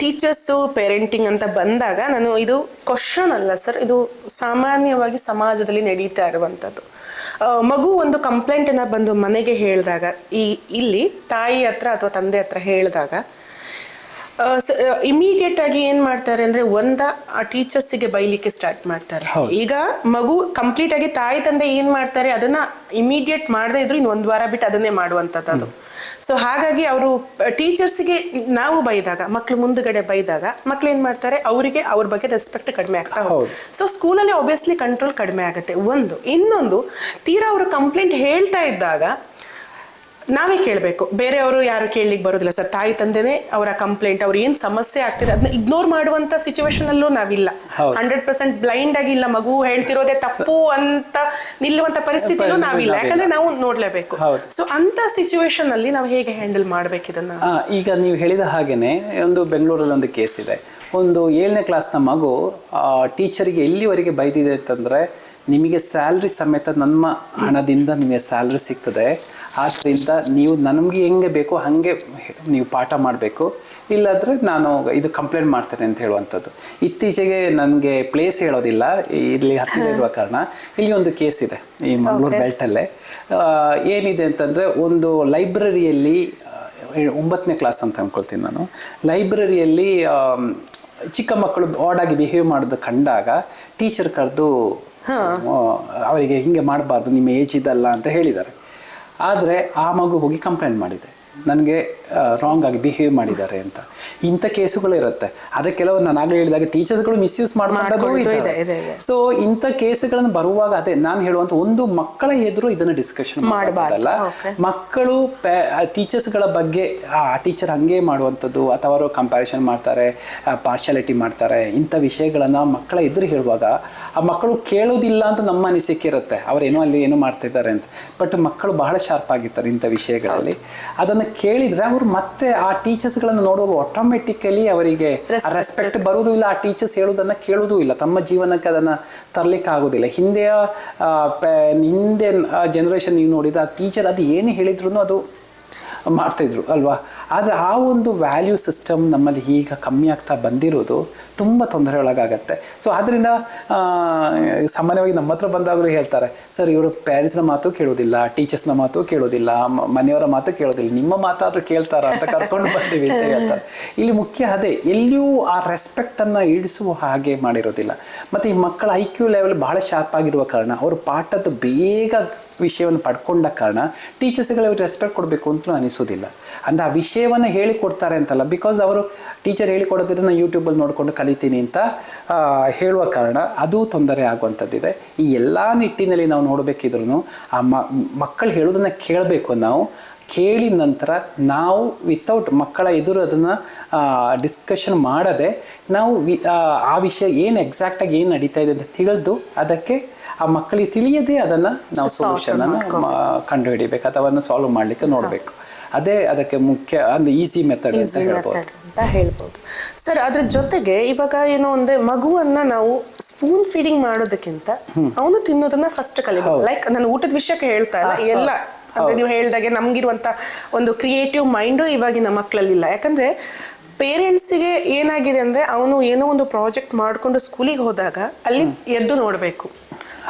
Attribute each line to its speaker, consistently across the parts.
Speaker 1: Teachers, parenting ಅಂತ ಬಂದಾಗ ನಾನು ಇದು ಕ್ವಶನ್ ಅಲ್ಲ ಸರ್, ಇದು ಸಾಮಾನ್ಯವಾಗಿ ಸಮಾಜದಲ್ಲಿ ನಡೀತಾ ಇರುವಂಥದ್ದು. ಮಗು ಒಂದು ಕಂಪ್ಲೇಂಟನ್ನು ಬಂದು ಮನೆಗೆ ಹೇಳಿದಾಗ, ಈ, ಇಲ್ಲಿ ತಾಯಿ ಹತ್ರ ಅಥವಾ ತಂದೆ ಹತ್ರ ಹೇಳಿದಾಗ ಇಮಿಡಿಯೇಟ್ ಆಗಿ ಏನ್ ಮಾಡ್ತಾರೆ ಅಂದ್ರೆ ಒಂದ ಆ ಟೀಚರ್ಸಿಗೆ ಬೈಲಿಕ್ಕೆ ಸ್ಟಾರ್ಟ್ ಮಾಡ್ತಾರೆ. ಈಗ ಮಗು ಕಂಪ್ಲೀಟ್ ಆಗಿ ತಾಯಿ ತಂದೆ ಏನ್ ಮಾಡ್ತಾರೆ ಅದನ್ನ ಇಮಿಡಿಯೇಟ್ ಮಾಡದೇ ಇದ್ರು ಇನ್ನು ಒಂದ್ ವಾರ ಬಿಟ್ಟು ಅದನ್ನೇ ಮಾಡುವಂತದ್ದು ಅದು. ಸೊ ಹಾಗಾಗಿ ಅವರು ಟೀಚರ್ಸಿಗೆ ನಾವು ಬೈದಾಗ ಮಕ್ಳು ಮುಂದುಗಡೆ ಬೈದಾಗ ಮಕ್ಳು ಏನ್ ಮಾಡ್ತಾರೆ ಅವರಿಗೆ ಅವ್ರ ಬಗ್ಗೆ ರೆಸ್ಪೆಕ್ಟ್ ಕಡಿಮೆ ಆಗ್ತಾ. ಸೊ ಸ್ಕೂಲಲ್ಲಿ ಆಬ್ವಿಯಸ್ಲಿ ಕಂಟ್ರೋಲ್ ಕಡಿಮೆ ಆಗುತ್ತೆ. ಒಂದು ಇನ್ನೊಂದು ತೀರಾ ಅವರು ಕಂಪ್ಲೇಂಟ್ ಹೇಳ್ತಾ ಇದ್ದಾಗ ನಾವೇ ಕೇಳಬೇಕು. ಬೇರೆಯವರು ಯಾರು ಕೇಳಲಿಕ್ಕೆ ಬರೋದಿಲ್ಲ ಸರ್. ತಾಯಿ ತಂದೆನೇ ಅವರ ಕಂಪ್ಲೇಂಟ್ ಅವ್ರ ಏನು ಸಮಸ್ಯೆ ಆಗ್ತಿದೆ ಅದನ್ನ ಇಗ್ನೋರ್ ಮಾಡುವಂತ ಸಿಚುವೇಶನ್ ಅಲ್ಲೂ ನಾವಿಲ್ಲ. ಹಂಡ್ರೆಡ್ ಪರ್ಸೆಂಟ್ ಬ್ಲೈಂಡ್ ಆಗಿ ಇಲ್ಲ ಮಗು ಹೇಳ್ತಿರೋದೇ ತಪ್ಪು ಅಂತ ನಿಲ್ಲುವಂತ ಪರಿಸ್ಥಿತಿನೂ ನಾವಿಲ್ಲ. ಯಾಕಂದ್ರೆ ನಾವು ನೋಡ್ಲೇಬೇಕು.
Speaker 2: ಹೌದು.
Speaker 1: ಸೊ ಅಂತ ಸಿಚುವೇಶನ್ ಅಲ್ಲಿ ನಾವು ಹೇಗೆ ಹ್ಯಾಂಡಲ್ ಮಾಡ್ಬೇಕು ಇದನ್ನ
Speaker 2: ಈಗ ನೀವು ಹೇಳಿದ ಹಾಗೇನೆ ಒಂದು ಬೆಂಗಳೂರಲ್ಲಿ ಒಂದು ಕೇಸ್ ಇದೆ. ಒಂದು ಏಳನೇ ಕ್ಲಾಸ್ನ ಮಗು ಟೀಚರಿಗೆ ಎಲ್ಲಿವರೆಗೆ ಬೈದಿದೆ ಅಂತಂದರೆ ನಿಮಗೆ ಸ್ಯಾಲ್ರಿ ಸಮೇತ ನಮ್ಮ ಹಣದಿಂದ ನಿಮಗೆ ಸ್ಯಾಲ್ರಿ ಸಿಗ್ತದೆ. ಆದ್ದರಿಂದ ನೀವು ನನಗೆ ಹೆಂಗೆ ಬೇಕೋ ಹಾಗೆ ನೀವು ಪಾಠ ಮಾಡಬೇಕು. ಇಲ್ಲಾಂದರೆ ನಾನು ಇದು ಕಂಪ್ಲೇಂಟ್ ಮಾಡ್ತೇನೆ ಅಂತ ಹೇಳುವಂಥದ್ದು. ಇತ್ತೀಚೆಗೆ ನನಗೆ ಪ್ಲೇಸ್ ಹೇಳೋದಿಲ್ಲ. ಇಲ್ಲಿ ಹತ್ತಿರ ಇರುವ ಕಾರಣ. ಇಲ್ಲಿ ಒಂದು ಕೇಸ್ ಇದೆ ಈ ಮಂಗಳೂರು ಬೆಲ್ಟಲ್ಲೇ. ಏನಿದೆ ಅಂತಂದರೆ ಒಂದು ಲೈಬ್ರರಿಯಲ್ಲಿ ಒಂಬತ್ತನೇ ಕ್ಲಾಸ್ ಅಂತ ಅಂದ್ಕೊಳ್ತೀನಿ ನಾನು. ಲೈಬ್ರರಿಯಲ್ಲಿ ಚಿಕ್ಕ ಮಕ್ಕಳು ಆಗಿ ಬಿಹೇವ್ ಮಾಡೋದು ಕಂಡಾಗ ಟೀಚರ್ ಕರೆದು ಅವರಿಗೆ ಹಿಂಗೆ ಮಾಡಬಾರ್ದು ನಿಮ್ಮ ಏಜ್ ಇದಲ್ಲ ಅಂತ ಹೇಳಿದ್ದಾರೆ. ಆದರೆ ಆ ಮಗು ಹೋಗಿ ಕಂಪ್ಲೇಂಟ್ ಮಾಡಿದೆ. ನನಗೆ ರಾಂಗ್ ಆಗಿ ಬಿಹೇವ್ ಮಾಡಿದ್ದಾರೆ ಅಂತ. ಇಂಥ ಕೇಸುಗಳು ಇರುತ್ತೆ ಆದರೆ ಕೆಲವೊಂದು ನಾನು ಆಗಲೇ ಹೇಳಿದಾಗ ಟೀಚರ್ಸ್ಗಳು ಮಿಸ್ಯೂಸ್ ಇದೆ
Speaker 1: ಇದೆ.
Speaker 2: ಸೊ ಇಂಥ ಕೇಸುಗಳನ್ನು ಬರುವಾಗ ಅದೇ ನಾನು ಹೇಳುವಂಥ ಒಂದು ಮಕ್ಕಳ ಎದುರು ಇದನ್ನು ಡಿಸ್ಕಷನ್
Speaker 1: ಮಾಡಬಾರಲ್ಲ.
Speaker 2: ಮಕ್ಕಳು ಟೀಚರ್ಸ್ಗಳ ಬಗ್ಗೆ ಆ ಟೀಚರ್ ಹಂಗೆ ಮಾಡುವಂಥದ್ದು ಅಥವಾ ಅವರು ಕಂಪ್ಯಾರಿಸನ್ ಮಾಡ್ತಾರೆ ಪಾರ್ಶಾಲಿಟಿ ಮಾಡ್ತಾರೆ ಇಂಥ ವಿಷಯಗಳನ್ನು ಮಕ್ಕಳ ಎದುರು ಹೇಳುವಾಗ ಆ ಮಕ್ಕಳು ಕೇಳೋದಿಲ್ಲ ಅಂತ ನಮ್ಮ ಅನಿಸಿಕೆ ಇರುತ್ತೆ. ಅವರೇನೋ ಅಲ್ಲಿ ಏನೋ ಮಾಡ್ತಿದ್ದಾರೆ ಅಂತ. ಬಟ್ ಮಕ್ಕಳು ಬಹಳ ಶಾರ್ಪ್ ಆಗಿರ್ತಾರೆ ಇಂಥ ವಿಷಯಗಳಲ್ಲಿ. ಅದನ್ನು ಕೇಳಿದರೆ ಅವ್ರು ಮತ್ತೆ ಆ ಟೀಚರ್ಸ್ ಗಳನ್ನ ನೋಡುವಾಗ ಆಟೋಮೆಟಿಕಲಿ ಅವರಿಗೆ. ರೆಸ್ಪೆಕ್ಟ್ ಬರುವುದೂ ಇಲ್ಲ ಆ ಟೀಚರ್ಸ್ ಹೇಳೋದನ್ನು ಕೇಳೋದೂ ಇಲ್ಲ ತಮ್ಮ ಜೀವನಕ್ಕೆ ಅದನ್ನ ತರ್ಲಿಕ್ಕೆ ಆಗೋದಿಲ್ಲ ಹಿಂದೆಯ ಹಿಂದೆ ಜನರೇಷನ್ ನೀವು ನೋಡಿದ ಆ ಟೀಚರ್ ಅದು ಏನು ಹೇಳಿದ್ರು ಅದು ಮಾಡ್ತಾಯಿದ್ರು ಅಲ್ವಾ? ಆದರೆ ಆ ಒಂದು ವ್ಯಾಲ್ಯೂ ಸಿಸ್ಟಮ್ ನಮ್ಮಲ್ಲಿ ಈಗ ಕಮ್ಮಿ ಆಗ್ತಾ ಬಂದಿರೋದು ತುಂಬ ತೊಂದರೆ ಒಳಗಾಗತ್ತೆ. ಸೊ ಆದ್ದರಿಂದ ಸಾಮಾನ್ಯವಾಗಿ ನಮ್ಮ ಹತ್ರ ಬಂದಾಗಲೂ ಹೇಳ್ತಾರೆ, ಸರ್, ಇವರು ಪೇರೆಂಟ್ಸ್ನ ಮಾತು ಕೇಳೋದಿಲ್ಲ ಟೀಚರ್ಸ್ನ ಮಾತು ಕೇಳೋದಿಲ್ಲ ಮನೆಯವರ ಮಾತು ಕೇಳೋದಿಲ್ಲ, ನಿಮ್ಮ ಮಾತಾದರೂ ಕೇಳ್ತಾರ ಅಂತ ಕರ್ಕೊಂಡು ಬರ್ತೀವಿ ಅಂತ ಹೇಳ್ತಾರೆ. ಇಲ್ಲಿ ಮುಖ್ಯ ಅದೇ, ಎಲ್ಲಿಯೂ ಆ ರೆಸ್ಪೆಕ್ಟನ್ನು ಇಡಿಸುವ ಹಾಗೆ ಮಾಡಿರೋದಿಲ್ಲ. ಮತ್ತು ಈ ಮಕ್ಕಳ ಐ ಕ್ಯೂ ಲೆವೆಲ್ ಬಹಳ ಶಾರ್ಪ್ ಆಗಿರುವ ಕಾರಣ, ಅವರು ಪಾಠದ್ದು ಬೇಗ ವಿಷಯವನ್ನು ಪಡ್ಕೊಂಡ ಕಾರಣ ಟೀಚರ್ಸ್ಗಳಿಗೆ ರೆಸ್ಪೆಕ್ಟ್ ಕೊಡಬೇಕು ಅಂತಲೂ ಅನಿಸೋದಿಲ್ಲ ಅಂದರೆ ಆ ವಿಷಯವನ್ನು ಹೇಳಿಕೊಡ್ತಾರೆ ಅಂತಲ್ಲ ಬಿಕಾಸ್ ಅವರು ಟೀಚರ್ ಹೇಳಿಕೊಡೋದ್ರಿಂದ ಯೂಟ್ಯೂಬಲ್ಲಿ ನೋಡಿಕೊಂಡು ಕಲಿತೀನಿ ಅಂತ ಹೇಳುವ ಕಾರಣ ಅದು ತೊಂದರೆ ಆಗುವಂಥದ್ದಿದೆ. ಈ ಎಲ್ಲ ನಿಟ್ಟಿನಲ್ಲಿ ನಾವು ನೋಡಬೇಕಿದ್ರು ಆ ಮಕ್ಕಳು ಹೇಳೋದನ್ನು ಕೇಳಬೇಕು ನಾವು. ಕೇಳಿದ ನಂತರ ನಾವು ವಿತೌಟ್ ಮಕ್ಕಳ ಎದುರು ಅದನ್ನು ಡಿಸ್ಕಷನ್ ಮಾಡದೆ ನಾವು ವಿ- ಆ, ವಿಷಯ ಏನು ಎಕ್ಸಾಕ್ಟಾಗಿ ಏನು ನಡೀತಾ ಇದೆ ಅಂತ ತಿಳಿದು ಅದಕ್ಕೆ ಆ ಮಕ್ಕಳಿಗೆ ತಿಳಿಯದೆ ಅದನ್ನು ನಾವು ಸೊಲ್ಯೂಷನನ್ನು ಕಂಡುಹಿಡಿಬೇಕು ಅಥವಾ ಸಾಲ್ವ್ ಮಾಡಲಿಕ್ಕೆ ನೋಡಬೇಕು. ಅದೇ ಅದಕ್ಕೆ ಮುಖ್ಯ ಒಂದು ಈಸಿ ಮೆಥಡ್ ಅಂತ ಹೇಳ್ಬೋದು.
Speaker 1: ಅಂತ ಹೇಳ್ಬೋದು. ಸರ್ ಅದ್ರ ಜೊತೆಗೆ ಇವಾಗ ಏನು ಅಂದ್ರೆ ಮಗುವನ್ನ ನಾವು ಸ್ಪೂನ್ ಫೀಡಿಂಗ್ ಮಾಡೋದಕ್ಕಿಂತ ಅವನು ತಿನ್ನೋದನ್ನ ಫಸ್ಟ್ ಕಲಿಬೇಕು. ಲೈಕ್ ನಾನು ಊಟದ ವಿಷಯಕ್ಕೆ ಹೇಳ್ತಾ ಇಲ್ಲ ಎಲ್ಲ. ಅಂದ್ರೆ ನೀವು ಹೇಳ್ದಾಗೆ ನಮ್ಗಿರುವಂತ ಒಂದು ಕ್ರಿಯೇಟಿವ್ ಮೈಂಡು ಇವಾಗಿನ ಮಕ್ಕಳಲ್ಲಿಲ್ಲ ಯಾಕಂದ್ರೆ ಪೇರೆಂಟ್ಸಿಗೆ ಏನಾಗಿದೆ ಅಂದ್ರೆ ಅವನು ಏನೋ ಒಂದು ಪ್ರಾಜೆಕ್ಟ್ ಮಾಡ್ಕೊಂಡು ಸ್ಕೂಲಿಗೆ ಹೋದಾಗ ಅಲ್ಲಿ ಎದ್ದು ನೋಡಬೇಕು.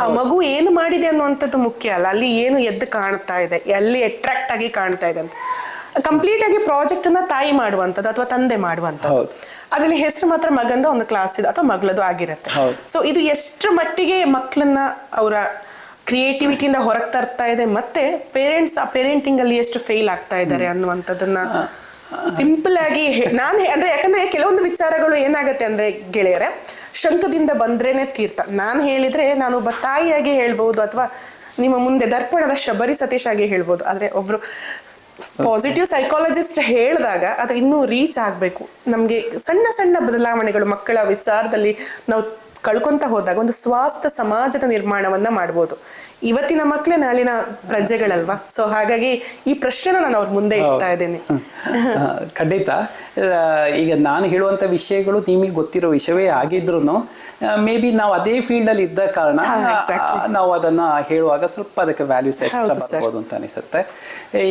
Speaker 1: ಆ ಮಗು ಏನು ಮಾಡಿದೆ ಅನ್ನುವಂಥದ್ದು ಮುಖ್ಯ ಅಲ್ಲ. ಅಲ್ಲಿ ಏನು ಎದ್ದು ಕಾಣ್ತಾ ಇದೆ ಎಲ್ಲಿ ಅಟ್ರಾಕ್ಟ್ ಆಗಿ ಕಾಣ್ತಾ ಇದೆ ಅಂತ. ಕಂಪ್ಲೀಟ್ ಆಗಿ ಪ್ರಾಜೆಕ್ಟ್ ಅನ್ನ ತಾಯಿ ಮಾಡುವಂಥದ್ದು ಅಥವಾ ತಂದೆ ಮಾಡುವಂಥದ್ದು. ಅದರಲ್ಲಿ ಹೆಸರು ಮಾತ್ರ ಮಗಂದ ಒಂದು ಕ್ಲಾಸ್ ಇದೆ ಅಥವಾ ಮಗಳದು ಆಗಿರುತ್ತೆ. ಸೊ ಇದು ಎಷ್ಟು ಮಟ್ಟಿಗೆ ಮಕ್ಕಳನ್ನ ಅವರ ಕ್ರಿಯೇಟಿವಿಟಿಯಿಂದ ಹೊರಗೆ ತರ್ತಾ ಇದೆ ಮತ್ತೆ ಪೇರೆಂಟ್ಸ್ ಆ ಪೇರೆಂಟಿಂಗ್ ಅಲ್ಲಿ ಎಷ್ಟು ಫೇಲ್ ಆಗ್ತಾ ಇದ್ದಾರೆ ಅನ್ನುವಂಥದ್ದನ್ನ ಸಿಂಪಲ್ ಆಗಿ ನಾನು ಅಂದ್ರೆ ಯಾಕಂದ್ರೆ ಕೆಲವೊಂದು ವಿಚಾರಗಳು ಏನಾಗುತ್ತೆ ಅಂದ್ರೆ ಗೆಳೆಯರೆ ಶಂಕದಿಂದ ಬಂದ್ರೇನೆ ತೀರ್ಥ. ನಾನು ಹೇಳಿದ್ರೆ ನಾನು ಒಬ್ಬ ತಾಯಿಯಾಗಿ ಹೇಳ್ಬೋದು ಅಥವಾ ನಿಮ್ಮ ಮುಂದೆ ದರ್ಪಣದ ಶಬರಿ ಸತೀಶ್ ಆಗಿ ಹೇಳ್ಬೋದು ಆದರೆ ಒಬ್ರು ಪಾಸಿಟಿವ್ ಸೈಕಾಲಜಿಸ್ಟ್ ಹೇಳಿದಾಗ ಅದು ಇನ್ನೂ ರೀಚ್ ಆಗಬೇಕು. ನಮಗೆ ಸಣ್ಣ ಸಣ್ಣ ಬದಲಾವಣೆಗಳು ಮಕ್ಕಳ ವಿಚಾರದಲ್ಲಿ ನಾವು ಕಳ್ಕೊಂತ ಹೋದಾಗ ಒಂದು ಸ್ವಾಸ್ಥ ಸಮಾಜದ ನಿರ್ಮಾಣವನ್ನ ಮಾಡ್ಬೋದು. ಇವತ್ತಿನ ಮಕ್ಕಳೇ ನಾಳಿನ ಪ್ರಜೆಗಳಲ್ವಾ? ಸೊ ಹಾಗಾಗಿ ಈ ಪ್ರಶ್ನೆನ ನಾನು ಅವ್ರ ಮುಂದೆ ಇಡ್ತಾ ಇದ್ದೇನೆ.
Speaker 2: ಖಂಡಿತ. ಈಗ ನಾನು ಹೇಳುವಂಥ ವಿಷಯಗಳು ನಿಮಗೆ ಗೊತ್ತಿರೋ ವಿಷಯವೇ ಆಗಿದ್ರು ಮೇ ಬಿ ನಾವು ಅದೇ ಫೀಲ್ಡ್ ಅಲ್ಲಿ ಇದ್ದ ಕಾರಣ ನಾವು ಅದನ್ನ ಹೇಳುವಾಗ ಸ್ವಲ್ಪ ಅದಕ್ಕೆ ವ್ಯಾಲ್ಯೂಸ್ ಎಕ್ಸ್ಟ್ರಾ ಬರ್ಬೋದು ಅಂತ ಅನಿಸುತ್ತೆ.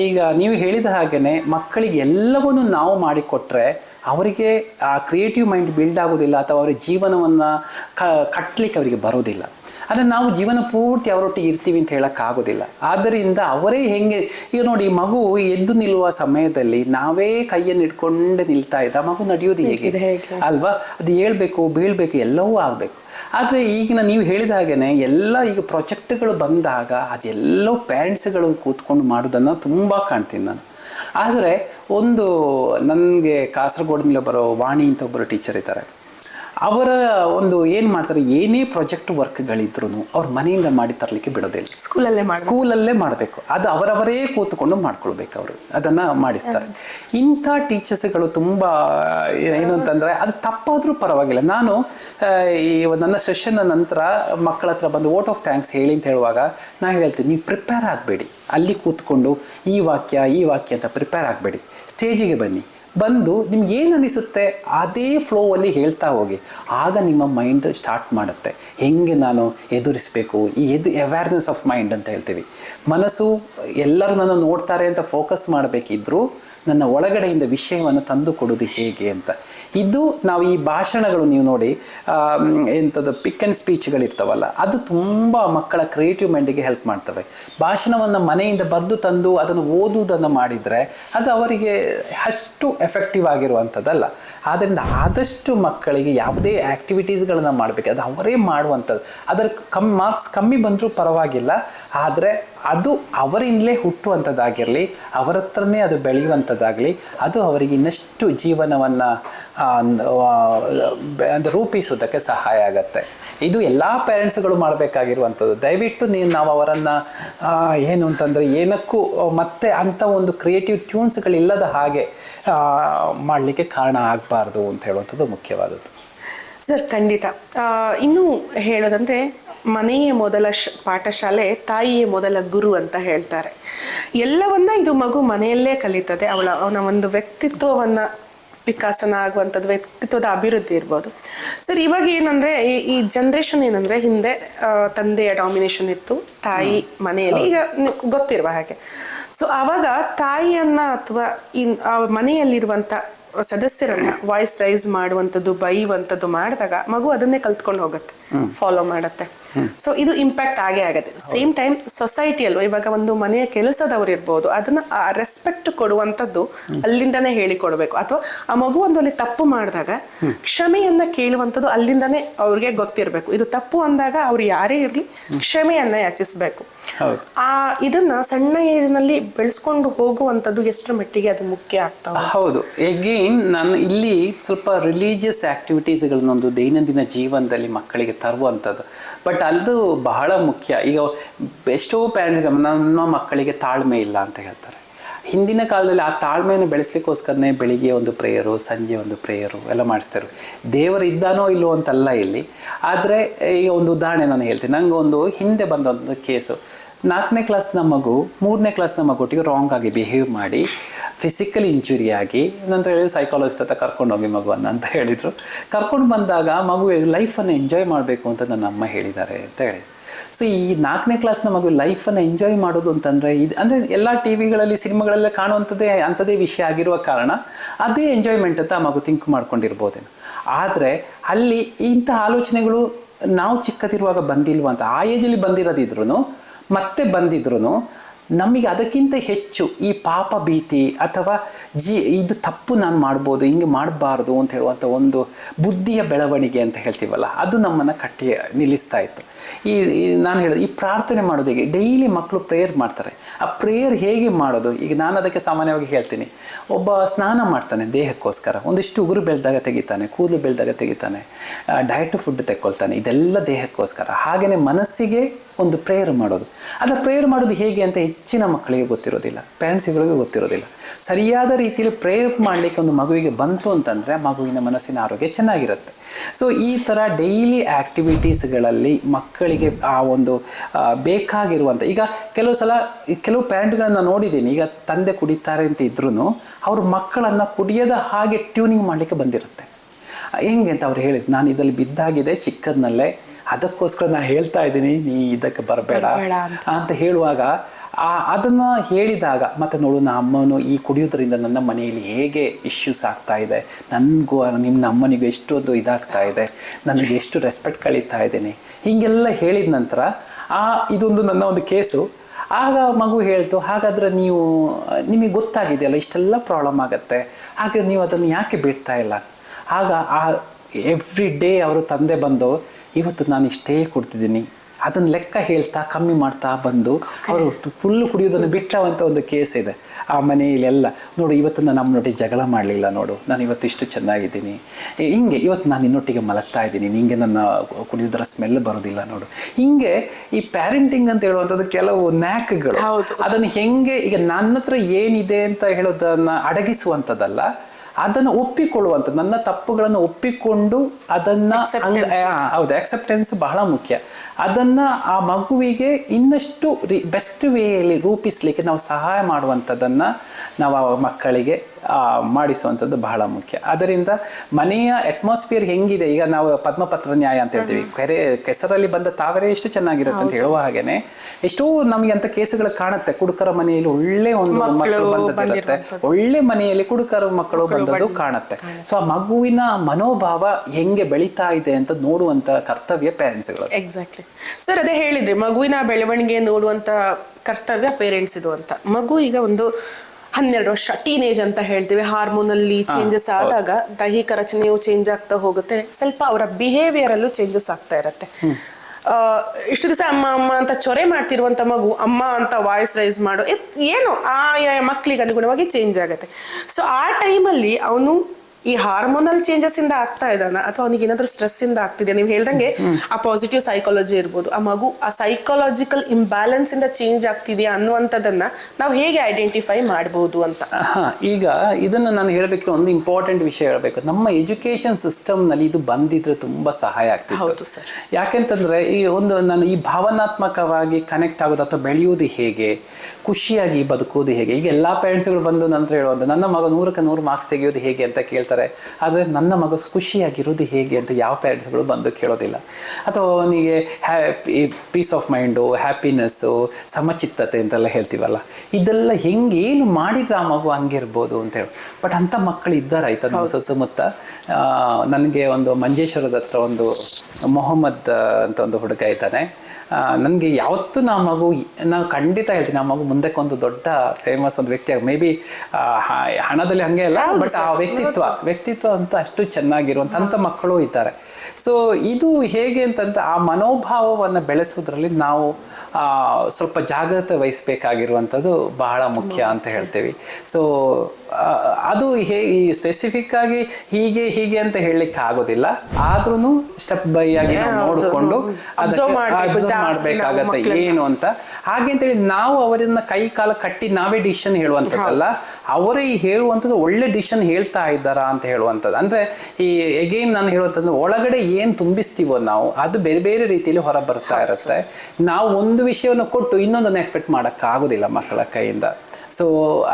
Speaker 2: ಈಗ ನೀವು ಹೇಳಿದ ಹಾಗೇನೆ ಮಕ್ಕಳಿಗೆ ಎಲ್ಲವನ್ನು ನಾವು ಮಾಡಿಕೊಟ್ರೆ ಅವರಿಗೆ ಆ ಕ್ರಿಯೇಟಿವ್ ಮೈಂಡ್ ಬಿಲ್ಡ್ ಆಗೋದಿಲ್ಲ ಅಥವಾ ಅವರ ಜೀವನವನ್ನು ಕ ಕಟ್ಟಲಿಕ್ಕೆ ಅವರಿಗೆ ಬರೋದಿಲ್ಲ. ಆದರೆ ನಾವು ಜೀವನ ಪೂರ್ತಿ ಅವರೊಟ್ಟಿಗೆ ಇರ್ತೀವಿ ಅಂತ ಹೇಳೋಕ್ಕಾಗೋದಿಲ್ಲ ಆದ್ದರಿಂದ ಅವರೇ ಹೆಂಗೆ ಈಗ ನೋಡಿ ಮಗು ಎದ್ದು ನಿಲ್ಲುವ ಸಮಯದಲ್ಲಿ ನಾವೇ ಕೈಯನ್ನು ಇಟ್ಕೊಂಡು ನಿಲ್ತಾ ಇದ್ದ ಮಗು ನಡೆಯೋದು ಹೇಗೆ? ಅಲ್ವಾ? ಅದು ಹೇಳ್ಬೇಕು ಬೀಳ್ಬೇಕು ಎಲ್ಲವೂ ಆಗಬೇಕು. ಆದರೆ ಈಗಿನ ನೀವು ಹೇಳಿದ ಹಾಗೇನೆ ಎಲ್ಲ ಈಗ ಪ್ರಾಜೆಕ್ಟ್ಗಳು ಬಂದಾಗ ಅದೆಲ್ಲೋ ಪೇರೆಂಟ್ಸ್ಗಳು ಕೂತ್ಕೊಂಡು ಮಾಡೋದನ್ನು ತುಂಬ ಕಾಣ್ತೀನಿ ನಾನು. ಆದರೆ ಒಂದು ನನಗೆ ಕಾಸರಗೋಡಿನಲ್ಲಿ ಬರೋ ವಾಣಿ ಅಂತ ಒಬ್ಬರು ಟೀಚರ್ ಇದ್ದಾರೆ. ಅವರ ಒಂದು ಏನು ಮಾಡ್ತಾರೆ ಏನೇ ಪ್ರಾಜೆಕ್ಟ್ ವರ್ಕ್ಗಳಿದ್ರು ಅವ್ರ ಮನೆಯಿಂದ ಮಾಡಿ ತರಲಿಕ್ಕೆ ಬಿಡೋದಿಲ್ಲ
Speaker 1: ಸ್ಕೂಲಲ್ಲೇ ಮಾಡಿ
Speaker 2: ಸ್ಕೂಲಲ್ಲೇ ಮಾಡಬೇಕು. ಅದು ಅವರವರೇ ಕೂತ್ಕೊಂಡು ಮಾಡ್ಕೊಳ್ಬೇಕು ಅವರು. ಅದನ್ನ ಮಾಡಿಸ್ತಾರೆ. ಇಂಥ ಟೀಚರ್ಸ್ಗಳು ತುಂಬ ಏನು ಅಂತಂದ್ರೆ ಅದು ತಪ್ಪಾದರೂ ಪರವಾಗಿಲ್ಲ. ನಾನು ಈ ನನ್ನ ಸೆಷನ್ ನಂತರ ಮಕ್ಕಳ ಹತ್ರ ಬಂದು ವೋಟ್ ಆಫ್ ಥ್ಯಾಂಕ್ಸ್ ಹೇಳಿ ಅಂತ ಹೇಳುವಾಗ ನಾನು ಹೇಳ್ತೀನಿ ನೀವು ಪ್ರಿಪೇರ್ ಆಗಬೇಡಿ. ಅಲ್ಲಿ ಕೂತ್ಕೊಂಡು ಈ ವಾಕ್ಯ ಈ ವಾಕ್ಯ ಅಂತ ಪ್ರಿಪೇರ್ ಆಗಬೇಡಿ. ಸ್ಟೇಜಿಗೆ ಬನ್ನಿ. ಬಂದು ನಿಮ್ಗೆ ಏನು ಅನಿಸುತ್ತೆ, ಅದೇ ಫ್ಲೋವಲ್ಲಿ ಹೇಳ್ತಾ ಹೋಗಿ. ಆಗ ನಿಮ್ಮ ಮೈಂಡ್ ಸ್ಟಾರ್ಟ್ ಮಾಡುತ್ತೆ. ಹೆಂಗೆ ನಾನು ಎದುರಿಸಬೇಕು? ಈ ಎದು ಅವೇರ್ನೆಸ್ ಆಫ್ ಮೈಂಡ್ ಅಂತ ಹೇಳ್ತೀವಿ. ಮನಸ್ಸು ಎಲ್ಲರೂ ನನ್ನ ನೋಡ್ತಾರೆ ಅಂತ ಫೋಕಸ್ ಮಾಡಬೇಕಿದ್ರು ನನ್ನ ಒಳಗಡೆಯಿಂದ ವಿಷಯವನ್ನು ತಂದು ಕೊಡೋದು ಹೇಗೆ ಅಂತ. ಇದು ನಾವು ಈ ಭಾಷಣಗಳು ನೀವು ನೋಡಿ ಎಂಥದ್ದು ಪಿಕ್ ಆ್ಯಂಡ್ ಸ್ಪೀಚ್ಗಳಿರ್ತಾವಲ್ಲ ಅದು ತುಂಬ ಮಕ್ಕಳ ಕ್ರಿಯೇಟಿವ್ ಮೈಂಡಿಗೆ ಹೆಲ್ಪ್ ಮಾಡ್ತವೆ. ಭಾಷಣವನ್ನು ಮನೆಯಿಂದ ಬರೆದು ತಂದು ಅದನ್ನು ಓದುವುದನ್ನು ಮಾಡಿದರೆ ಅದು ಅವರಿಗೆ ಅಷ್ಟು ಎಫೆಕ್ಟಿವ್ ಆಗಿರುವಂಥದ್ದಲ್ಲ. ಆದ್ದರಿಂದ ಆದಷ್ಟು ಮಕ್ಕಳಿಗೆ ಯಾವುದೇ ಆ್ಯಕ್ಟಿವಿಟೀಸ್ಗಳನ್ನು ಮಾಡಬೇಕು, ಅದು ಅವರೇ ಮಾಡುವಂಥದ್ದು. ಅದರ ಕಮ್ಮಿ ಮಾರ್ಕ್ಸ್ ಕಮ್ಮಿ ಬಂದರೂ ಪರವಾಗಿಲ್ಲ, ಆದರೆ ಅದು ಅವರಿಂದಲೇ ಹುಟ್ಟುವಂಥದ್ದಾಗಿರಲಿ ಅವರ ಹತ್ರನೇ ಅದು ಬೆಳೆಯುವಂಥದ್ದಾಗಲಿ, ಅದು ಅವರಿಗೆ ಇನ್ನಷ್ಟು ಜೀವನವನ್ನು ಅಂದರೆ ರೂಪಿಸೋದಕ್ಕೆ ಸಹಾಯ ಆಗುತ್ತೆ. ಇದು ಎಲ್ಲ ಪೇರೆಂಟ್ಸ್ಗಳು ಮಾಡಬೇಕಾಗಿರುವಂಥದ್ದು. ದಯವಿಟ್ಟು ನೀವು ನಾವು ಅವರನ್ನು ಏನು ಅಂತಂದರೆ ಏನಕ್ಕೂ ಮತ್ತೆ ಅಂಥ ಒಂದು ಕ್ರಿಯೇಟಿವ್ ಟ್ಯೂನ್ಸ್ಗಳಿಲ್ಲದ ಹಾಗೆ ಮಾಡಲಿಕ್ಕೆ ಕಾರಣ ಆಗಬಾರ್ದು ಅಂತ ಹೇಳುವಂಥದ್ದು ಮುಖ್ಯವಾದದ್ದು.
Speaker 1: ಸರ್, ಖಂಡಿತ. ಇನ್ನೂ ಹೇಳೋದಂದರೆ ಹೇಳೋದಂದ್ರೆ ಮನೆಯೇ ಮೊದಲ ಶ ಪಾಠಶಾಲೆ ತಾಯಿಯೇ ಮೊದಲ ಗುರು ಅಂತ ಹೇಳ್ತಾರೆ. ಎಲ್ಲವನ್ನ ಇದು ಮಗು ಮನೆಯಲ್ಲೇ ಕಲಿತದೆ. ಅವಳ ಅವನ ಒಂದು ವ್ಯಕ್ತಿತ್ವವನ್ನು ವಿಕಾಸನ ಆಗುವಂಥದ್ದು ವ್ಯಕ್ತಿತ್ವದ ಅಭಿವೃದ್ಧಿ ಇರ್ಬೋದು. ಸರ್ ಇವಾಗ ಏನಂದ್ರೆ ಈ ಈ ಜನ್ರೇಷನ್ ಏನಂದ್ರೆ ಹಿಂದೆ ತಂದೆಯ ಡಾಮಿನೇಷನ್ ಇತ್ತು ತಾಯಿ ಮನೆಯಲ್ಲಿ ಈಗ ಗೊತ್ತಿರುವ ಹಾಗೆ. ಸೊ ಆವಾಗ ತಾಯಿಯನ್ನ ಅಥವಾ ಇನ್ ಮನೆಯಲ್ಲಿರುವಂಥ ಸದಸ್ಯರನ್ನ ವಾಯ್ಸ್ ರೈಸ್ ಮಾಡುವಂಥದ್ದು ಬೈಯುವಂಥದ್ದು ಮಾಡಿದಾಗ ಮಗು ಅದನ್ನೇ ಕಲ್ತ್ಕೊಂಡು ಹೋಗುತ್ತೆ ಫಾಲೋ ಮಾಡುತ್ತೆ. ಸೊ ಇದು ಇಂಪ್ಯಾಕ್ಟ್ ಆಗೇ ಆಗುತ್ತೆ. ಸೇಮ್ ಟೈಮ್ ಸೊಸೈಟಿಯಲ್ಲೂ ಇವಾಗ ಒಂದು ಮನೆಯ ಕೆಲಸದವ್ರು ಇರ್ಬೋದು ಅದನ್ನ ರೆಸ್ಪೆಕ್ಟ್ ಕೊಡುವಂಥದ್ದು ಅಲ್ಲಿಂದನೇ ಹೇಳಿಕೊಡ್ಬೇಕು. ಅಥವಾ ಆ ಮಗು ಒಂದು ಅಲ್ಲಿ ತಪ್ಪು ಮಾಡಿದಾಗ ಕ್ಷಮೆಯನ್ನ ಕೇಳುವಂಥದ್ದು ಅಲ್ಲಿಂದನೇ ಅವ್ರಿಗೆ ಗೊತ್ತಿರಬೇಕು. ಇದು ತಪ್ಪು ಅಂದಾಗ ಅವ್ರು ಯಾರೇ ಇರಲಿ ಕ್ಷಮೆಯನ್ನ ಯಾಚಿಸ್ಬೇಕು. ಆ ಇದನ್ನ ಸಣ್ಣ ಏಜ್ನಲ್ಲಿ ಬೆಳೆಸ್ಕೊಂಡು ಹೋಗುವಂಥದ್ದು ಎಷ್ಟರ ಮಟ್ಟಿಗೆ ಅದು ಮುಖ್ಯ ಆಗ್ತಾವ
Speaker 2: ಹೌದು. ಎಗೇನ್ ನಾನು ಇಲ್ಲಿ ಸ್ವಲ್ಪ ರಿಲೀಜಿಯಸ್ ಆ್ಯಕ್ಟಿವಿಟೀಸ್ಗಳನ್ನೊಂದು ದೈನಂದಿನ ಜೀವನದಲ್ಲಿ ಮಕ್ಕಳಿಗೆ ತರುವಂಥದ್ದು. ಬಟ್ ಅದು ಬಹಳ ಮುಖ್ಯ. ಈಗ ಎಷ್ಟೋ ಪ್ಯಾರೆಂಟ್ಸ್ ನಮ್ಮ ಮಕ್ಕಳಿಗೆ ತಾಳ್ಮೆ ಇಲ್ಲ ಅಂತ ಹೇಳ್ತಾರೆ. ಹಿಂದಿನ ಕಾಲದಲ್ಲಿ ಆ ತಾಳ್ಮೆಯನ್ನು ಬೆಳೆಸ್ಲಿಕ್ಕೋಸ್ಕರನೇ ಬೆಳಿಗ್ಗೆ ಒಂದು ಪ್ರೇಯರು, ಸಂಜೆ ಒಂದು ಪ್ರೇಯರು ಎಲ್ಲ ಮಾಡಿಸ್ತಾರೆ ದೇವರು ಇದ್ದಾನೋ ಇಲ್ಲೋ ಅಂತಲ್ಲ ಇಲ್ಲಿ. ಆದರೆ ಈಗ ಒಂದು ಉದಾಹರಣೆ ನಾನು ಹೇಳ್ತೀನಿ. ನಂಗೆ ಒಂದು ಹಿಂದೆ ಬಂದ ಒಂದು ಕೇಸು. ನಾಲ್ಕನೇ ಕ್ಲಾಸ್ನ ಮಗು, ಮೂರನೇ ಕ್ಲಾಸ್ನ ಮಗುಟಿಗೆ ರಾಂಗ್ ಆಗಿ ಬಿಹೇವ್ ಮಾಡಿ ಫಿಸಿಕಲ್ ಇಂಜುರಿ ಆಗಿ, ನಂತರ ಹೇಳಿ ಸೈಕಾಲಜಿಸ್ಟ್ ಹತ್ರ ಕರ್ಕೊಂಡು ಹೋಗಿ ಮಗುವನ್ನು ಅಂತ ಹೇಳಿದರು. ಕರ್ಕೊಂಡು ಬಂದಾಗ ಮಗು ಲೈಫನ್ನು ಎಂಜಾಯ್ ಮಾಡಬೇಕು ಅಂತ ನನ್ನ ಅಮ್ಮ ಹೇಳಿದ್ದಾರೆ ಅಂತ ಹೇಳಿ ಸೊ ಈ ನಾಲ್ಕನೇ ಕ್ಲಾಸ್ನ ಮಗು ಲೈಫನ್ನು ಎಂಜಾಯ್ ಮಾಡೋದು ಅಂತಂದರೆ ಇದು ಅಂದರೆ ಎಲ್ಲ ಟಿ ವಿಗಳಲ್ಲಿ ಸಿನಿಮಾಗಳಲ್ಲೇ ಕಾಣುವಂಥದ್ದೇ, ಅಂಥದ್ದೇ ವಿಷಯ ಆಗಿರುವ ಕಾರಣ ಅದೇ ಎಂಜಾಯ್ಮೆಂಟ್ ಅಂತ ಮಗು ಥಿಂಕ್ ಮಾಡ್ಕೊಂಡಿರ್ಬೋದೇನು. ಆದರೆ ಅಲ್ಲಿ ಇಂಥ ಆಲೋಚನೆಗಳು ನಾವು ಚಿಕ್ಕದಿರುವಾಗ ಬಂದಿಲ್ವ ಅಂತ, ಆ ಏಜಲ್ಲಿ ಬಂದಿರೋದಿದ್ರು ಮತ್ತೆ ಬಂದಿದ್ರು ನಮಗೆ ಅದಕ್ಕಿಂತ ಹೆಚ್ಚು ಈ ಪಾಪ ಭೀತಿ ಅಥವಾ ಜಿ, ಇದು ತಪ್ಪು ನಾನು ಮಾಡ್ಬೋದು, ಹಿಂಗೆ ಮಾಡಬಾರ್ದು ಅಂತ ಹೇಳುವಂಥ ಒಂದು ಬುದ್ಧಿಯ ಬೆಳವಣಿಗೆ ಅಂತ ಹೇಳ್ತೀವಲ್ಲ, ಅದು ನಮ್ಮನ್ನು ಕಟ್ಟಿ ನಿಲ್ಲಿಸ್ತಾ ಇತ್ತು. ಈ ನಾನು ಹೇಳೋದು, ಈ ಪ್ರಾರ್ಥನೆ ಮಾಡೋದು ಹೇಗೆ? ಡೈಲಿ ಮಕ್ಕಳು ಪ್ರೇಯರ್ ಮಾಡ್ತಾರೆ. ಆ ಪ್ರೇಯರ್ ಹೇಗೆ ಮಾಡೋದು? ಈಗ ನಾನು ಅದಕ್ಕೆ ಸಾಮಾನ್ಯವಾಗಿ ಹೇಳ್ತೀನಿ. ಒಬ್ಬ ಸ್ನಾನ ಮಾಡ್ತಾನೆ ದೇಹಕ್ಕೋಸ್ಕರ. ಒಂದಿಷ್ಟು ಉಗುರು ಬೆಳೆದಾಗ ತೆಗಿತಾನೆ, ಕೂದಲು ಬೆಳೆದಾಗ ತೆಗಿತಾನೆ ಡಯಟ್ ಫುಡ್ ತೆಕ್ಕೊಳ್ತಾನೆ, ಇದೆಲ್ಲ ದೇಹಕ್ಕೋಸ್ಕರ. ಹಾಗೆಯೇ ಮನಸ್ಸಿಗೆ ಒಂದು ಪ್ರೇಯರ್ ಮಾಡೋದು. ಅದು ಪ್ರೇಯರ್ ಮಾಡೋದು ಹೇಗೆ ಅಂತ ಹೆಚ್ಚಿನ ಮಕ್ಕಳಿಗೆ ಗೊತ್ತಿರೋದಿಲ್ಲ. ಪೇರೆಂಟ್ಸ್ಗಳಿಗೂ ಗೊತ್ತಿರೋದಿಲ್ಲ. ಸರಿಯಾದ ರೀತಿಯಲ್ಲಿ ಪ್ರೇಯರ್ ಮಾಡಲಿಕ್ಕೆ ಒಂದು ಮಗುವಿಗೆ ಬಂತು ಅಂತಂದರೆ ಮಗುವಿನ ಮನಸ್ಸಿನ ಆರೋಗ್ಯ ಚೆನ್ನಾಗಿರುತ್ತೆ. ಸೊ ಈ ಥರ ಡೈಲಿ ಆ್ಯಕ್ಟಿವಿಟೀಸ್ಗಳಲ್ಲಿ ಮಕ್ಕಳಿಗೆ ಆ ಒಂದು ಬೇಕಾಗಿರುವಂಥ ಈಗ ಕೆಲವು ಸಲ, ಕೆಲವು ಪ್ಯಾಂಟ್ಗಳನ್ನು ನೋಡಿದ್ದೀನಿ. ಈಗ ತಂದೆ ಕುಡಿತಾರೆ ಅಂತ ಇದ್ರೂ ಅವ್ರ ಮಕ್ಕಳನ್ನು ಕುಡಿಯದ ಹಾಗೆ ಟ್ಯೂನಿಂಗ್ ಮಾಡಲಿಕ್ಕೆ ಬಂದಿರುತ್ತೆ. ಹೆಂಗೆ ಅಂತ ಅವ್ರು ಹೇಳಿದ್ರು. ನಾನು ಇದರಲ್ಲಿ ಬಿದ್ದಾಗಿದೆ, ಚಿಕ್ಕದ್ನಲ್ಲೇ ಅದಕ್ಕೋಸ್ಕರ ನಾನು ಹೇಳ್ತಾ ಇದ್ದೀನಿ ನೀ ಇದಕ್ಕೆ ಬರಬೇಡ.
Speaker 1: ಅಂತ.
Speaker 2: ಅಂತ ಹೇಳುವಾಗ ಆ ಅದನ್ನು ಹೇಳಿದಾಗ ಮತ್ತೆ ನೋಡು ನಮ್ಮ ಅಮ್ಮನು ಈ ಕುಡಿಯೋದ್ರಿಂದ ನನ್ನ ಮನೆಯಲ್ಲಿ ಹೇಗೆ ಇಶ್ಯೂಸ್ ಆಗ್ತಾ ಇದೆ. ನನಗೂ ನಿಮ್ಮ ಅಮ್ಮನಿಗೂ ಎಷ್ಟೊಂದು ಇದಾಗ್ತಾ ಇದೆ. ನನಗೆ ಎಷ್ಟು ರೆಸ್ಪೆಕ್ಟ್ ಕಳೀತಾ ಇದ್ದೀನಿ. ಹೀಗೆಲ್ಲ ಹೇಳಿದ ನಂತರ ಆ ಇದೊಂದು ನನ್ನ ಒಂದು ಕೇಸು. ಆಗ ಮಗು ಹೇಳ್ತು ಹಾಗಾದ್ರೆ ನೀವು ನಿಮಗೆ ಗೊತ್ತಾಗಿದೆಯಲ್ಲ ಇಷ್ಟೆಲ್ಲ ಪ್ರಾಬ್ಲಮ್ ಆಗುತ್ತೆ. ಹಾಗೆ ನೀವು ಅದನ್ನು ಯಾಕೆ ಬಿಡ್ತಾ ಇಲ್ಲ? ಆಗ ಆ ಎವ್ರಿ ಡೇ ಅವರು ತಂದೆ ಬಂದು ಇವತ್ತು ನಾನು ಇಷ್ಟೇ ಕೊಡ್ತಿದ್ದೀನಿ. ಅದನ್ನು ಲೆಕ್ಕ ಹೇಳ್ತಾ ಕಮ್ಮಿ ಮಾಡ್ತಾ ಬಂದು ಅವರು ಫುಲ್ಲು ಕುಡಿಯೋದನ್ನು ಬಿಟ್ಟವಂತ ಒಂದು ಕೇಸ್ ಇದೆ. ಆ ಮನೆಯಲ್ಲೆಲ್ಲ ನೋಡು ಇವತ್ತು ನಾನು ನೋಡಿ ಜಗಳ ಮಾಡಲಿಲ್ಲ ನೋಡು. ನಾನು ಇವತ್ತು ಇಷ್ಟು ಚೆನ್ನಾಗಿದ್ದೀನಿ. ಹಿಂಗೆ ಇವತ್ತು ನಾನು ನಿನ್ನೊಟ್ಟಿಗೆ ಮಲಗ್ತಾ ಇದ್ದೀನಿ. ನಿಂಗೆ ನನ್ನ ಕುಡಿಯೋದರ ಸ್ಮೆಲ್ ಬರೋದಿಲ್ಲ ನೋಡು. ಹಿಂಗೆ ಈ ಪ್ಯಾರೆಂಟಿಂಗ್ ಅಂತ ಹೇಳುವಂಥದ್ದು ಕೆಲವು ನ್ಯಾಕ್ಗಳು. ಅದನ್ನು ಹೆಂಗೆ ಈಗ ನನ್ನ ಹತ್ರ ಏನಿದೆ ಅಂತ ಹೇಳೋದನ್ನು ಅಡಗಿಸುವಂಥದ್ದಲ್ಲ ಅದನ್ನು ಒಪ್ಪಿಕೊಳ್ಳುವಂಥ ನನ್ನ ತಪ್ಪುಗಳನ್ನು ಒಪ್ಪಿಕೊಂಡು ಅದನ್ನ ಹೌದು ಆಕ್ಸೆಪ್ಟೆನ್ಸ್ ಬಹಳ ಮುಖ್ಯ. ಅದನ್ನ ಆ ಮಗುವಿಗೆ ಇನ್ನಷ್ಟು ಬೆಸ್ಟ್ ವೇಯಲ್ಲಿ ರೂಪಿಸಲಿಕ್ಕೆ ನಾವು ಸಹಾಯ ಮಾಡುವಂಥದ್ದನ್ನ ನಾವು ಆ ಮಕ್ಕಳಿಗೆ ಮಾಡಿಸುವಂಥದ್ದು ಬಹಳ ಮುಖ್ಯ. ಅದರಿಂದ ಮನೆಯ ಅಟ್ಮಾಸ್ಫಿಯರ್ ಹೆಂಗಿದೆ? ಈಗ ನಾವು ಪದ್ಮಪತ್ರ ನ್ಯಾಯ ಅಂತ ಹೇಳ್ತೀವಿ. ಕೆರೆ ಕೆಸರಲ್ಲಿ ಬಂದ ತಾವರೆ ಎಷ್ಟು ಚೆನ್ನಾಗಿರುತ್ತೆ ಅಂತ ಹೇಳುವ ಹಾಗೇನೆ ಎಷ್ಟೋ ನಮಗೆ ಅಂತ ಕೇಸುಗಳು ಕಾಣುತ್ತೆ. ಕುಡುಕರ ಮನೆಯಲ್ಲಿ ಒಳ್ಳೆ ಒಂದು ಮಕ್ಕಳು ಬಂದದಿರುತ್ತೆ ಒಳ್ಳೆ ಮನೆಯಲ್ಲಿ ಕುಡುಕರ ಮಕ್ಕಳು ಬಂದದ್ದು ಕಾಣುತ್ತೆ. ಸೊ ಆ ಮಗುವಿನ ಮನೋಭಾವ ಹೆಂಗೆ ಬೆಳೀತಾ ಇದೆ ಅಂತ ನೋಡುವಂತ ಕರ್ತವ್ಯ ಪೇರೆಂಟ್ಸ್ಗಳು
Speaker 1: ಎಕ್ಸಾಕ್ಟ್ಲಿ ಸರ್ ಅದೇ ಹೇಳಿದ್ರಿ ಮಗುವಿನ ಬೆಳವಣಿಗೆ ನೋಡುವಂತ ಕರ್ತವ್ಯ ಪೇರೆಂಟ್ಸ್ ಇದು ಅಂತ. ಮಗು ಈಗ ಒಂದು ಹನ್ನೆರಡು ವರ್ಷ ಟೀನೇಜ್ ಅಂತ ಹೇಳ್ತೀವಿ. ಹಾರ್ಮೋನಲ್ಲಿ ಚೇಂಜಸ್ ಆದಾಗ ದೈಹಿಕ ರಚನೆಯು ಚೇಂಜ್ ಆಗ್ತಾ ಹೋಗುತ್ತೆ. ಸ್ವಲ್ಪ ಅವರ ಬಿಹೇವಿಯರ್ ಅಲ್ಲೂ ಚೇಂಜಸ್ ಆಗ್ತಾ ಇರತ್ತೆ. ಇಷ್ಟು ದಿವಸ ಅಮ್ಮ ಅಮ್ಮ ಅಂತ ಚೊರೆ ಮಾಡ್ತಿರುವಂತ ಮಗು ಅಮ್ಮ ಅಂತ ವಾಯ್ಸ್ ರೈಸ್ ಮಾಡೋ ಏನು ಆ ಮಕ್ಕಳಿಗೆ ಅನುಗುಣವಾಗಿ ಚೇಂಜ್ ಆಗುತ್ತೆ. ಸೊ ಆ ಟೈಮಲ್ಲಿ ಅವನು ಈ ಹಾರ್ಮೋನಲ್ ಚೇಂಜಸ್ ಇಂದ ಆಗ್ತಾ ಇದ್ದಾನ? ಅಥವಾ ಅವನಿಗೆ ಏನಾದ್ರೂ ಸ್ಟ್ರೆಸ್ ಇಂದ ಆಗ್ತಿದೆ ನೀವು ಹೇಳ್ದಂಗೆ ಆ ಪಾಸಿಟಿವ್ ಸೈಕಾಲಜಿ ಇರ್ಬೋದು. ಆ ಮಗು ಆ ಸೈಕಾಲಜಿಕಲ್ ಇಂಬ್ಯಾಲೆನ್ಸ್ ಇಂದ ಚೇಂಜ್ ಆಗ್ತಿದೆಯಾ ಅನ್ನುವಂಥದ್ದನ್ನ ನಾವು ಹೇಗೆ ಐಡೆಂಟಿಫೈ ಮಾಡಬಹುದು ಅಂತ?
Speaker 2: ಈಗ ಇದನ್ನು ನಾನು ಹೇಳಬೇಕಿರೋ ಒಂದು ಇಂಪಾರ್ಟೆಂಟ್ ವಿಷಯ ಹೇಳಬೇಕು. ನಮ್ಮ ಎಜುಕೇಶನ್ ಸಿಸ್ಟಮ್ನಲ್ಲಿ ಇದು ಬಂದಿದ್ರೆ ತುಂಬಾ ಸಹಾಯ ಆಗ್ತಿತ್ತು.
Speaker 1: ಹೌದು ಸರ್.
Speaker 2: ಯಾಕೆಂತಂದ್ರೆ ಈ ಒಂದು ನಾನು ಈ ಭಾವನಾತ್ಮಕವಾಗಿ ಕನೆಕ್ಟ್ ಆಗೋದು ಅಥವಾ ಬೆಳೆಯೋದು ಹೇಗೆ? ಖುಷಿಯಾಗಿ ಬದುಕೋದು ಹೇಗೆ? ಈಗ ಎಲ್ಲ ಪೇರೆಂಟ್ಸ್ಗಳು ಬಂದು ನಂತರ ಹೇಳುವಂಥ ನನ್ನ ಮಗ ನೂರಕ್ಕೆ ನೂರು ಮಾರ್ಕ್ಸ್ ತೆಗೆಯೋದು ಹೇಗೆ? ಅಂತ ಕೇಳ್ತಾರೆ. ಆದರೆ ನನ್ನ ಮಗ ಖುಷಿಯಾಗಿರೋದು ಹೇಗೆ ಅಂತ ಯಾವ ಪೇರೆಂಟ್ಸ್ಗಳು ಬಂದು ಕೇಳೋದಿಲ್ಲ. ಅಥವಾ ಅವನಿಗೆ happy peace of mind happiness ಸಮಚಿತ್ತತೆ ಅಂತೆಲ್ಲ ಹೇಳ್ತೀವಲ್ಲ. ಇದೆಲ್ಲ ಹೆಂಗೆ ಏನು ಮಾಡಿದ್ರೆ ಆ ಮಗು ಹಂಗಿರ್ಬೋದು ಅಂತ ಹೇಳಿ. ಬಟ್ ಅಂಥ ಮಕ್ಕಳು ಇದ್ದಾರೆ ಆಯ್ತಾ ನಮ್ಮ ಸುತ್ತಮುತ್ತ? ಆ, ನನಗೆ ಒಂದು ಮಂಜೇಶ್ವರದ ಹತ್ರ ಒಂದು ಮೊಹಮ್ಮದ್ ಅಂತ ಒಂದು ಹುಡುಗ ಇದ್ದಾನೆ. ನನಗೆ ಯಾವತ್ತೂ ನಾ ಮಗು ನಾನು ಖಂಡಿತ ಹೇಳ್ತೀನಿ ಆ ಮಗು ಮುಂದಕ್ಕೆ ಒಂದು ದೊಡ್ಡ ಫೇಮಸ್ ಒಂದು ವ್ಯಕ್ತಿ ಮೇ ಬಿ ಹಣದಲ್ಲಿ ಹಂಗೆ ಅಲ್ಲ ಬಟ್ ಆ ವ್ಯಕ್ತಿತ್ವ ವ್ಯಕ್ತಿತ್ವ ಅಂತ ಅಷ್ಟು ಚೆನ್ನಾಗಿರುವಂಥ ಅಂಥ ಮಕ್ಕಳು ಇದ್ದಾರೆ. ಸೊ ಇದು ಹೇಗೆ ಅಂತಂದ್ರೆ ಆ ಮನೋಭಾವವನ್ನು ಬೆಳೆಸೋದ್ರಲ್ಲಿ ನಾವು ಆ, ಸ್ವಲ್ಪ ಜಾಗ್ರತೆ ವಹಿಸಬೇಕಾಗಿರುವಂಥದ್ದು ಬಹಳ ಮುಖ್ಯ ಅಂತ ಹೇಳ್ತೀವಿ. ಸೊ ಅದು ಹೇ ಸ್ಪೆಸಿಫಿಕ್ ಆಗಿ ಹೀಗೆ ಹೀಗೆ ಅಂತ ಹೇಳಲಿಕ್ಕೆ ಆಗೋದಿಲ್ಲ ಆದ್ರೂ ಸ್ಟೆಪ್ ಬೈ ಆಗಿ ನೋಡಿಕೊಂಡು
Speaker 1: ಮಾಡ್ಬೇಕು
Speaker 2: ಮಾಡಬೇಕಾಗತ್ತೆ ಏನು ಅಂತ. ಹಾಗೆ ಅಂತೇಳಿ ನಾವು ಅವರನ್ನ ಕೈ ಕಾಲ ಕಟ್ಟಿ ನಾವೇ ಡಿಸಿಷನ್ ಹೇಳುವಂಥದ್ದಲ್ಲ. ಅವರೇ ಈ ಹೇಳುವಂಥದ್ದು ಒಳ್ಳೆ ಡಿಸಿಷನ್ ಹೇಳ್ತಾ ಇದ್ದಾರಾ ಅಂತ ಹೇಳುವಂಥದ್ದು. ಅಂದ್ರೆ ಈ ಎಗೇನ್ ನಾನು ಹೇಳುವಂಥದ್ದು ಒಳಗಡೆ ಏನು ತುಂಬಿಸ್ತೀವೋ ನಾವು ಅದು ಬೇರೆ ಬೇರೆ ರೀತಿಯಲ್ಲಿ ಹೊರ ಬರ್ತಾ ಇರುತ್ತೆ. ನಾವು ಒಂದು ವಿಷಯವನ್ನು ಕೊಟ್ಟು ಇನ್ನೊಂದನ್ನು ಎಕ್ಸ್ಪೆಕ್ಟ್ ಮಾಡೋಕ್ಕಾಗೋದಿಲ್ಲ ಮಕ್ಕಳ ಕೈಯಿಂದ. ಸೊ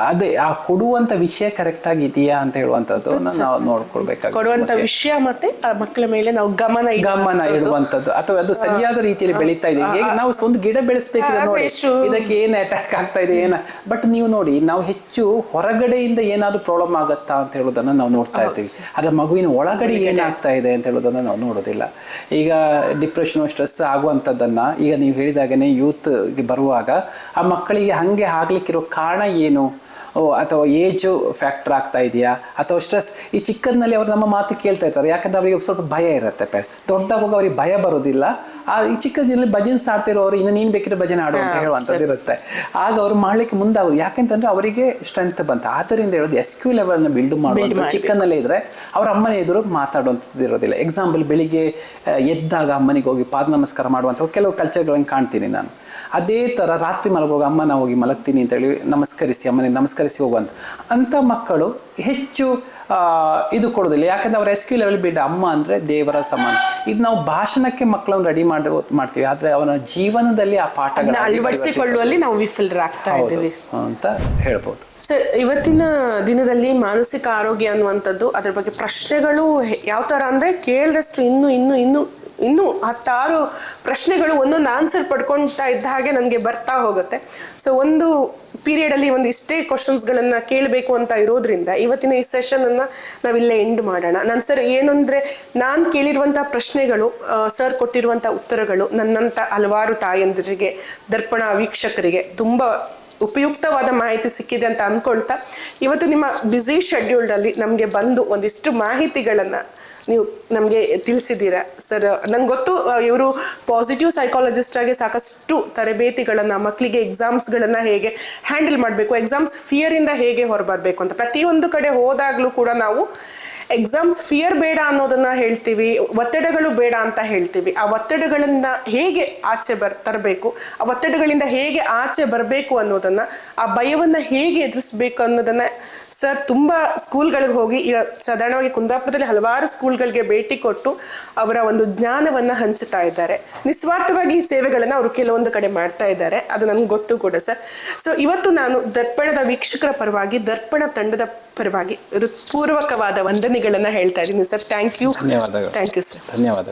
Speaker 2: ಅದೇ ಆ ಕೊಡುವಂತ ವಿಷಯ ಕರೆಕ್ಟ್ ಆಗಿದೆಯಾ ಅಂತ ಹೇಳುವಂತದ್ದು ನಾವು ನೋಡ್ಕೊಳ್ಬೇಕಾಗುತ್ತೆ
Speaker 1: ಕೊಡುವಂತ ವಿಷಯ ಮತ್ತೆ ಆ ಮಕ್ಕಳ ಮೇಲೆ ನಾವು ಗಮನ
Speaker 2: ಗಮನ ಇಡುವಂತದ್ದು ಅಥವಾ ಅದು ಸರಿಯಾದ ರೀತಿಯಲ್ಲಿ ಬೆಳೀತಾ ಇದೆ. ಹೇಗೆ ನಾವು ಒಂದು ಗಿಡ ಬೆಳೆಸ್ಬೇಕಿದ್ರೆ ನೋಡಿ. ಇದಕ್ಕೆ ಏನು ಅಟ್ಯಾಕ್ ಆಗ್ತಾ ಇದೆ ಏನ? ಬಟ್ ನೀವು ನೋಡಿ ನಾವು ಹೆಚ್ಚು ಹೊರಗಡೆಯಿಂದ ಏನಾದ್ರು ಪ್ರಾಬ್ಲಮ್ ಆಗತ್ತಾ ಅಂತ ಹೇಳೋದನ್ನ ನಾವು ನೋಡ್ತಾ ಇರ್ತೀವಿ. ಆದ್ರೆ ಮಗುವಿನ ಒಳಗಡೆ ಏನಾಗ್ತಾ ಇದೆ ಅಂತ ಹೇಳೋದನ್ನ ನಾವು ನೋಡೋದಿಲ್ಲ. ಈಗ ಡಿಪ್ರೆಷನ್ ಸ್ಟ್ರೆಸ್ ಆಗುವಂಥದ್ದನ್ನ ಈಗ ನೀವು ಹೇಳಿದಾಗನೇ ಯೂತ್ ಬರುವಾಗ ಆ ಮಕ್ಕಳಿಗೆ ಹಂಗೆ ಆಗ್ಲಿಕ್ಕಿರೋ ಕಾರಣ ಏನು? ಓ ಅಥವಾ ಏಜು ಫ್ಯಾಕ್ಟರ್ ಆಗ್ತಾ ಇದೆಯಾ? ಅಥವಾ ಸ್ಟ್ರೆಸ್? ಈ ಚಿಕ್ಕದ್ನಲ್ಲಿ ಅವರು ನಮ್ಮ ಮಾತು ಕೇಳ್ತಾ ಇರ್ತಾರೆ. ಯಾಕಂದ್ರೆ ಅವರಿಗೆ ಸ್ವಲ್ಪ ಭಯ ಇರುತ್ತೆ ಪೆ ದೊಡ್ಡದಾಗ ಅವ್ರಿಗೆ ಭಯ ಬರೋದಿಲ್ಲ. ಆ ಈ ಚಿಕ್ಕದಲ್ಲಿ ಭಜನ್ಸ್ ಆಡ್ತಿರೋರು ಇನ್ನು ನೀನು ಬೇಕಿದ್ರೆ ಭಜನೆ ಆಡು ಅಂತ ಹೇಳುವಂಥದ್ದು ಇರುತ್ತೆ. ಆಗ ಅವ್ರು ಮಾಡಲಿಕ್ಕೆ ಮುಂದಾಗೋದು. ಯಾಕೆಂತಂದ್ರೆ ಅವರಿಗೆ ಸ್ಟ್ರೆಂತ್ ಬಂತು. ಆದ್ದರಿಂದ ಹೇಳೋದು ಎಸ್ ಕ್ಯೂ ಲೆವೆಲ್ನ ಬಿಲ್ಡ್ ಮಾಡುವಂಥ ಚಿಕ್ಕನಲ್ಲೇ ಇದ್ರೆ ಅವ್ರ ಅಮ್ಮನ ಎದುರು ಮಾತಾಡುವಂಥದ್ದು ಇರೋದಿಲ್ಲ. ಎಕ್ಸಾಂಪಲ್ ಬೆಳಿಗ್ಗೆ ಎದ್ದಾಗ ಅಮ್ಮನಿಗೆ ಹೋಗಿ ಪಾದ ನಮಸ್ಕಾರ ಮಾಡುವಂಥ ಕೆಲವು ಕಲ್ಚರ್ಗಳನ್ನು ಕಾಣ್ತೀನಿ ನಾನು. ಅದೇ ಥರ ರಾತ್ರಿ ಮಲಗುವಾಗ ಅಮ್ಮನ ಹೋಗಿ ಮಲಗ್ತೀನಿ ಅಂತೇಳಿ ನಮಸ್ಕರಿಸಿ ಅಮ್ಮನಿಗೆ ನಮಸ್ಕರಿಸಿ ಹೋಗುವಂಥ ಅಂಥ ಮಕ್ಕಳು ಹೆಚ್ಚು ಇದು ಕೊಡೋದಿಲ್ಲ ಯಾಕಂದ್ರೆ ಅವರ ಎಸ್ ಕ್ಯೂ ಲೆವೆಲ್ ಬಿಡ್ ಅಮ್ಮ ಅಂದರೆ ದೇವರ ಸಮಾನ. ಇದು ನಾವು ಭಾಷಣಕ್ಕೆ ಮಕ್ಕಳನ್ನು ರೆಡಿ ಮಾಡಿ ಮಾಡ್ತೀವಿ. ಆದರೆ ಅವನ ಜೀವನದಲ್ಲಿ ಆ ಪಾಠಗಳನ್ನ
Speaker 1: ಅಳವಡಿಸಿಕೊಳ್ಳುವಲ್ಲಿ ನಾವು ವಿಫಲರಾಗ್ತಾ ಇದ್ದೀವಿ.
Speaker 2: ಅಂತ ಹೇಳ್ಬೋದು.
Speaker 1: ಸರ್ ಇವತ್ತಿನ ದಿನದಲ್ಲಿ ಮಾನಸಿಕ ಆರೋಗ್ಯ ಅನ್ನುವಂಥದ್ದು ಅದ್ರ ಬಗ್ಗೆ ಪ್ರಶ್ನೆಗಳು ಯಾವ ಥರ ಅಂದರೆ ಕೇಳಿದಷ್ಟು ಇನ್ನು ಇನ್ನು ಇನ್ನು ಇನ್ನೂ ಹತ್ತಾರು ಪ್ರಶ್ನೆಗಳು ಒಂದೊಂದು ಆನ್ಸರ್ ಪಡ್ಕೊಳ್ತಾ ಇದ್ದ ಹಾಗೆ ನನಗೆ ಬರ್ತಾ ಹೋಗುತ್ತೆ. ಸೊ ಒಂದು ಪೀರಿಯಡಲ್ಲಿ ಒಂದು ಇಷ್ಟೇ ಕ್ವಶನ್ಸ್ಗಳನ್ನು ಕೇಳಬೇಕು ಅಂತ ಇರೋದ್ರಿಂದ ಇವತ್ತಿನ ಈ ಸೆಷನನ್ನು ನಾವಿಲ್ಲೇ ಎಂಡ್ ಮಾಡೋಣ. ನಾನು ಸರ್ ಏನಂದರೆ ನಾನು ಕೇಳಿರುವಂಥ ಪ್ರಶ್ನೆಗಳು ಸರ್ ಕೊಟ್ಟಿರುವಂಥ ಉತ್ತರಗಳು ನನ್ನಂಥ ಹಲವಾರು ತಾಯಂದಿರಿಗೆ, ದರ್ಪಣ ವೀಕ್ಷಕರಿಗೆ ತುಂಬ ಉಪಯುಕ್ತವಾದ ಮಾಹಿತಿ ಸಿಕ್ಕಿದೆ ಅಂತ ಅಂದ್ಕೊಳ್ತಾ ಇವತ್ತು ನಿಮ್ಮ ಬ್ಯುಸಿ ಶೆಡ್ಯೂಲ್ಡಲ್ಲಿ ನಮಗೆ ಬಂದು ಒಂದಿಷ್ಟು ಮಾಹಿತಿಗಳನ್ನು ನೀವು ನಮಗೆ ತಿಳಿಸಿದ್ದೀರಾ? ಸರ್, ನಂಗೆ ಗೊತ್ತು ಇವರು ಪಾಸಿಟಿವ್ ಸೈಕಾಲಜಿಸ್ಟ್ ಆಗಿ ಸಾಕಷ್ಟು ತರಬೇತಿಗಳನ್ನು ಮಕ್ಕಳಿಗೆ ಎಕ್ಸಾಮ್ಸ್ಗಳನ್ನು ಹೇಗೆ ಹ್ಯಾಂಡಲ್ ಮಾಡಬೇಕು ಎಕ್ಸಾಮ್ಸ್ ಫಿಯರಿಂದ ಹೇಗೆ ಹೊರಬರಬೇಕು ಅಂತ ಪ್ರತಿಯೊಂದು ಕಡೆ ಹೋದಾಗಲೂ ಕೂಡ ನಾವು ಎಕ್ಸಾಮ್ಸ್ ಫಿಯರ್ ಬೇಡ ಅನ್ನೋದನ್ನ ಹೇಳ್ತೀವಿ, ಒತ್ತಡಗಳು ಬೇಡ ಅಂತ ಹೇಳ್ತೀವಿ. ಆ ಒತ್ತಡಗಳನ್ನ ಹೇಗೆ ಆಚೆ ಬರ್, ತರಬೇಕು, ಆ ಒತ್ತಡಗಳಿಂದ ಹೇಗೆ ಆಚೆ ಬರಬೇಕು ಅನ್ನೋದನ್ನ, ಆ ಭಯವನ್ನ ಹೇಗೆ ಎದುರಿಸ್ಬೇಕು ಅನ್ನೋದನ್ನ ಸರ್ ತುಂಬ ಸ್ಕೂಲ್ಗಳಿಗೆ ಹೋಗಿ, ಈಗ ಸಾಧಾರಣವಾಗಿ ಕುಂದಾಪುರದಲ್ಲಿ ಹಲವಾರು ಸ್ಕೂಲ್ಗಳಿಗೆ ಭೇಟಿ ಕೊಟ್ಟು ಅವರ ಒಂದು ಜ್ಞಾನವನ್ನ ಹಂಚುತ್ತಾ ಇದ್ದಾರೆ. ನಿಸ್ವಾರ್ಥವಾಗಿ ಈ ಸೇವೆಗಳನ್ನು ಅವರು ಕೆಲವೊಂದು ಕಡೆ ಮಾಡ್ತಾ ಇದ್ದಾರೆ. ಅದು ನನಗೆ ಗೊತ್ತು ಕೂಡ ಸರ್. ಸೊ ಇವತ್ತು ನಾನು ದರ್ಪಣದ ವೀಕ್ಷಕರ ಪರವಾಗಿ ದರ್ಪಣ ತಂಡದ ಪರವಾಗಿ ಹೃತ್ಪೂರ್ವಕವಾದ ವಂದನೆಗಳನ್ನು ಹೇಳ್ತಾ ಇದ್ದೀನಿ ಸರ್ ಥ್ಯಾಂಕ್ ಯು
Speaker 2: ಧನ್ಯವಾದಗಳು.
Speaker 1: ಥ್ಯಾಂಕ್ ಯು ಸರ್
Speaker 2: ಧನ್ಯವಾದ